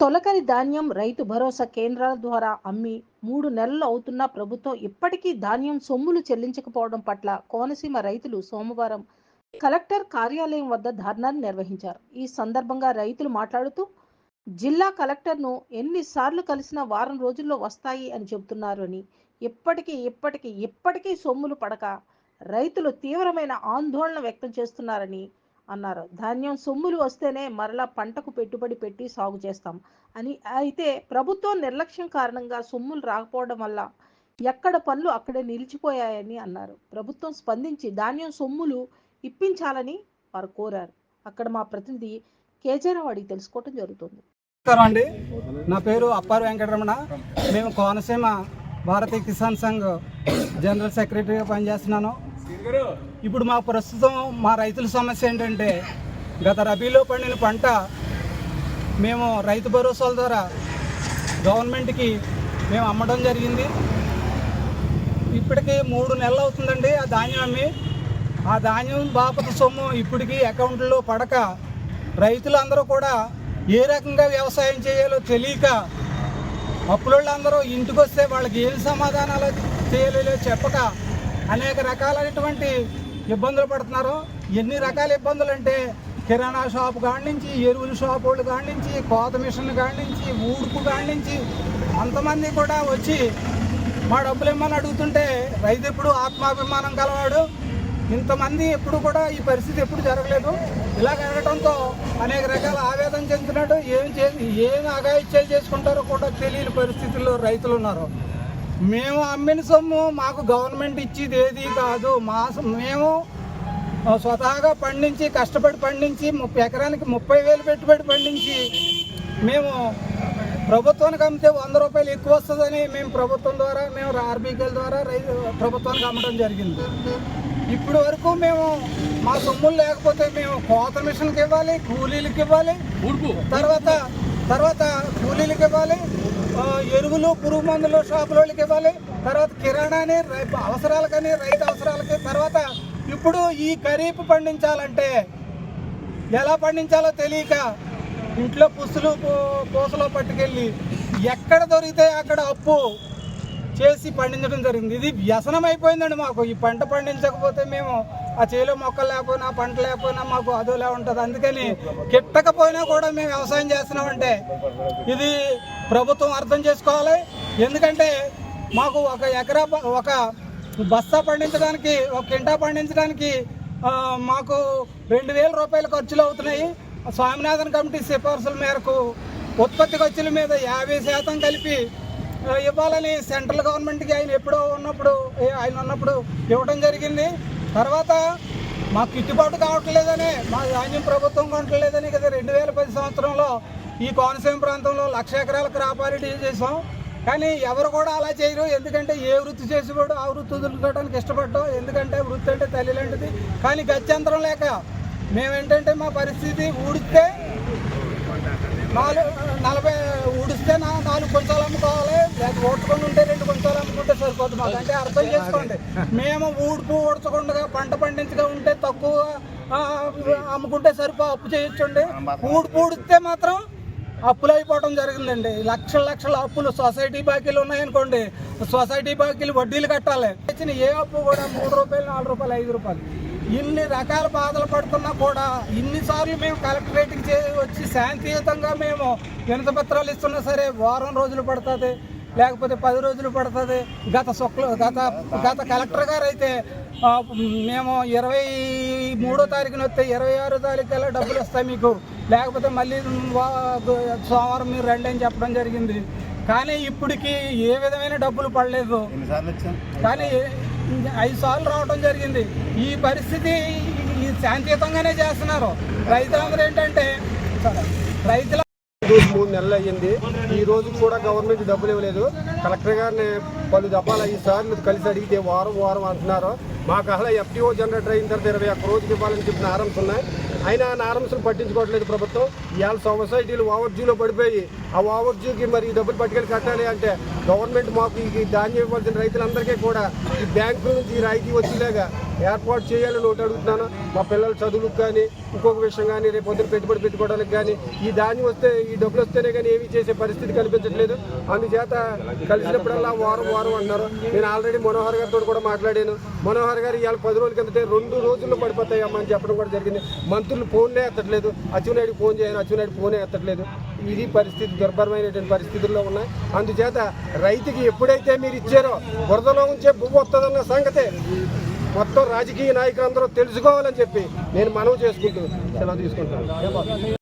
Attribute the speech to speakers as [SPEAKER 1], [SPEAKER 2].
[SPEAKER 1] తొలకరి ధాన్యం రైతు భరోసా కేంద్రాల ద్వారా అమ్మి మూడు నెలలు అవుతున్నా ప్రభుత్వం ఇప్పటికీ ధాన్యం సొమ్ములు చెల్లించకపోవడం పట్ల కోనసీమ రైతులు సోమవారం కలెక్టర్ కార్యాలయం వద్ద ధర్నాను నిర్వహించారు. ఈ సందర్భంగా రైతులు మాట్లాడుతూ జిల్లా కలెక్టర్ను ఎన్నిసార్లు కలిసినా వారం రోజుల్లో వస్తాయి అని చెబుతున్నారు అని. ఇప్పటికీ ఇప్పటికీ ఇప్పటికీ సొమ్ములు పడక రైతులు తీవ్రమైన ఆందోళన వ్యక్తం చేస్తున్నారని అన్నారు. ధాన్యం సొమ్ములు వస్తేనే మరలా పంటకు పెట్టుబడి పెట్టి సాగు చేస్తాం అని. అయితే ప్రభుత్వం నిర్లక్ష్యం కారణంగా సొమ్ములు రాకపోవడం వల్ల ఎక్కడ పనులు అక్కడే నిలిచిపోయాయని అన్నారు. ప్రభుత్వం స్పందించి ధాన్యం సొమ్ములు ఇప్పించాలని వారు కోరారు. అక్కడ మా ప్రతినిధి కేజీరావు అడిగి తెలుసుకోవటం జరుగుతుంది.
[SPEAKER 2] నమస్కారం అండి. నా పేరు అప్పారు వెంకటరమణ. మేము కోనసీమ భారతీయ కిసాన్ సంఘ్ జనరల్ సెక్రటరీగా పనిచేస్తున్నాను. ఇప్పుడు మా ప్రస్తుతం మా రైతుల సమస్య ఏంటంటే గత రబీలో పండిన పంట మేము రైతు భరోసాల ద్వారా గవర్నమెంట్కి మేము అమ్మడం జరిగింది. ఇప్పటికి మూడు నెలలు అవుతుందండి ఆ ధాన్యం అమ్మి. ఆ ధాన్యం బాపత సొమ్ము ఇప్పటికీ అకౌంట్లో పడక రైతులందరూ కూడా ఏ రకంగా వ్యవసాయం చేయాలో తెలియక అప్పులోళ్ళందరూ ఇంటికి వస్తే వాళ్ళకి ఏం సమాధానాలు చేయలేదో చెప్పక అనేక రకాలైనటువంటి ఇబ్బందులు పడుతున్నారు. ఎన్ని రకాల ఇబ్బందులు అంటే కిరాణా షాప్ కాడించి నుంచి ఎరువుల షాప్ వాళ్ళు కాడించి నుంచి కోత మిషన్ కాడించి నుంచి ఊడుపు కాడించి నుంచి అంతమంది కూడా వచ్చి మా డబ్బులు ఇమ్మని అడుగుతుంటే రైతు ఎప్పుడు ఆత్మాభిమానం కలవాడు. ఇంతమంది ఎప్పుడు కూడా ఈ పరిస్థితి ఎప్పుడు జరగలేదు. ఇలా జరగడంతో అనేక రకాల ఆవేదన చెందుతున్నాడు. ఏం చే ఏం అగాయిత్యాలు చేసుకుంటారో కూడా తెలియని పరిస్థితుల్లో రైతులు ఉన్నారు. మేము అమ్మిన సొమ్ము మాకు గవర్నమెంట్ ఇచ్చేది ఏది కాదు. మా మేము స్వతహాగా పండించి కష్టపడి పండించి ముప్పై ఎకరానికి ముప్పై వేలు పెట్టుబడి పండించి మేము ప్రభుత్వానికి అమ్మితే వంద రూపాయలు ఎక్కువ వస్తుందని మేము ప్రభుత్వం ద్వారా మేము ఆర్బీకేల ద్వారా రైతు ప్రభుత్వానికి అమ్మడం జరిగింది. ఇప్పుడు వరకు మేము మా సొమ్ములు లేకపోతే మేము కోత మిషన్కి ఇవ్వాలి కూలీలకి ఇవ్వాలి. తర్వాత తర్వాత కూలీలకి ఇవ్వాలి. ఎరువులు పురుగు మందులు షాపుల వాళ్ళకి ఇవ్వాలి. తర్వాత కిరాణాని రై- అవసరాలకని రైతు అవసరాలకి. తర్వాత ఇప్పుడు ఈ ఖరీఫ్ పండించాలంటే ఎలా పండించాలో తెలియక ఇంట్లో పుస్తులు పూసలో పట్టుకెళ్ళి ఎక్కడ దొరికితే అక్కడ అప్పు చేసి పండించడం జరిగింది. ఇది వ్యసనం అయిపోయిందండి మాకు. ఈ పంట పండించకపోతే మేము ఆ చేలో మొక్కలు లేకపోయినా పంట లేకపోయినా మాకు అదోలా ఉంటుంది. అందుకని కిట్టకపోయినా కూడా మేము వ్యవసాయం చేస్తున్నామంటే ఇది ప్రభుత్వం అర్థం చేసుకోవాలి. ఎందుకంటే మాకు ఒక ఎకరా ప- ఒక బస్తా పండించడానికి ఒక కింటా పండించడానికి మాకు రెండు వేల రూపాయల ఖర్చులు అవుతున్నాయి. స్వామినాథన్ కమిటీ సిఫార్సుల మేరకు ఉత్పత్తి ఖర్చుల మీద యాభై శాతం కలిపి ఇవ్వాలని సెంట్రల్ గవర్నమెంట్కి ఆయన ఎప్పుడో ఉన్నప్పుడు ఆయన ఉన్నప్పుడు ఇవ్వడం జరిగింది. తర్వాత మాకు గిట్టుబాటు కావట్లేదని మా ధాన్యం ప్రభుత్వం కొనట్లేదని కదా రెండు వేల పది సంవత్సరంలో ఈ కోనసీమ ప్రాంతంలో లక్ష ఎకరాల క్రాప్ చేసాం కానీ ఎవరు కూడా అలా చేయరు. ఎందుకంటే ఏ వృత్తి చేసేవాడు ఆ వృత్తి వదులుకోవడానికి ఇష్టపడ్డాం ఎందుకంటే వృత్తి అంటే తల్లి లాంటిది. కానీ గత్యంతరం లేక మేమేంటంటే మా పరిస్థితి ఊడిస్తే నాలుగు నలభై ఊడిస్తే నాలుగు కొంచాలు అమ్ముకోవాలి. లేదా ఉంటే రెండు కొంచాలు అమ్ముకుంటే సరిపోతుంది మాకు అంటే అర్థం చేసుకోండి. మేము ఊడుపు ఊడ్చకుండా పంట పండించగా ఉంటే తక్కువ అమ్ముకుంటే సరిపో అప్పు చేయొచ్చండి ఊడుపు ఊడితే మాత్రం అప్పులు అయిపోవడం జరిగిందండి. లక్షల లక్షల అప్పులు సొసైటీ బాకీలు ఉన్నాయనుకోండి సొసైటీ బాకీలు వడ్డీలు కట్టాలి. ఇచ్చిన ఏ అప్పు కూడా మూడు రూపాయలు నాలుగు రూపాయలు ఐదు రూపాయలు. ఇన్ని రకాల బాధలు పడుతున్నా కూడా ఇన్నిసార్లు మేము కలెక్టరేట్కి చే వచ్చి శాంతియుతంగా మేము వినతపత్రాలు ఇస్తున్నా సరే వారం రోజులు పడుతుంది. లేకపోతే పది రోజులు పడుతుంది. గత శుక్ల గత గత కలెక్టర్ గారు అయితే మేము ఇరవై మూడో తారీఖున వస్తే ఇరవై ఆరో తారీఖు కల్లా డబ్బులు వస్తాయి మీకు? లేకపోతే మళ్ళీ సోమవారం మీరు రండి అని చెప్పడం జరిగింది. కానీ ఇప్పటికి ఏ విధమైన డబ్బులు పడలేదు. కానీ ఐదు సార్లు రావడం జరిగింది. ఈ పరిస్థితి శాంతియుతంగానే చేస్తున్నారు. రైతులందరూ ఏంటంటే రైతుల
[SPEAKER 3] మూడు నెలలు అయ్యింది. ఈ రోజు కూడా గవర్నమెంట్ డబ్బులు ఇవ్వలేదు. కలెక్టర్ గారిని పలు దఫాలు ఐదు సార్లు కలిసి అడిగితే వారం వారం అంటున్నారు. మాకు అసలు ఎఫ్టీఓ జనరేటర్ అయిన తర్వాత ఇరవై ఒక్క రోజుకి ఇవ్వాలని చెప్పిన ఆరంభం ఉన్నాయి. అయినా ఆ నారమ్స్ను పట్టించుకోవట్లేదు ప్రభుత్వం. ఇవాళ సొసైటీలు ఓవర్జ్యూలో పడిపోయి ఆ ఓవర్జ్యూకి మరి ఈ డబ్బులు పట్టుకెళ్ళి కట్టాలి అంటే గవర్నమెంట్ మాకు ఈ ధాన్యం ఇవ్వాల్సిన రైతులందరికీ కూడా ఈ బ్యాంకు నుంచి ఈ రాయితీ వచ్చేలాగా ఏర్పాటు చేయాలని ఒకటి అడుగుతున్నాను. మా పిల్లల చదువులకు కానీ ఇంకొక విషయం కానీ రేపు పొద్దున పెట్టుబడి పెట్టుకోవడానికి కానీ ఈ ధాన్యం వస్తే ఈ డబ్బులు వస్తేనే కానీ ఏమీ చేసే పరిస్థితి కనిపించట్లేదు. అందుచేత కలిసినప్పుడల్లా వారం వారం అంటున్నారు నేను ఆల్రెడీ మనోహర్ గారితో కూడా మాట్లాడాను. మనోహర్ గారు ఇవాళ పది రోజుల కిందటే రెండు రోజుల్లో పడిపోతాయి అమ్మ అని చెప్పడం కూడా జరిగింది. మంత్రులు ఫోన్లే ఎత్తట్లేదు. అచ్చెన్నాయుడు ఫోన్ చేయను అచ్చెన్నాయుడు ఫోనే ఎత్తట్లేదు. ఇది పరిస్థితి దుర్భరమైనటువంటి పరిస్థితుల్లో ఉన్నాయి. అందుచేత రైతుకి ఎప్పుడైతే మీరు ఇచ్చారో బురదలో ఉంచే బువ్వ వస్తుందన్న సంగతే మొత్తం రాజకీయ నాయకులందరూ తెలుసుకోవాలని చెప్పి నేను మనవి చేసుకుంటూ సెలవు తీసుకుంటాను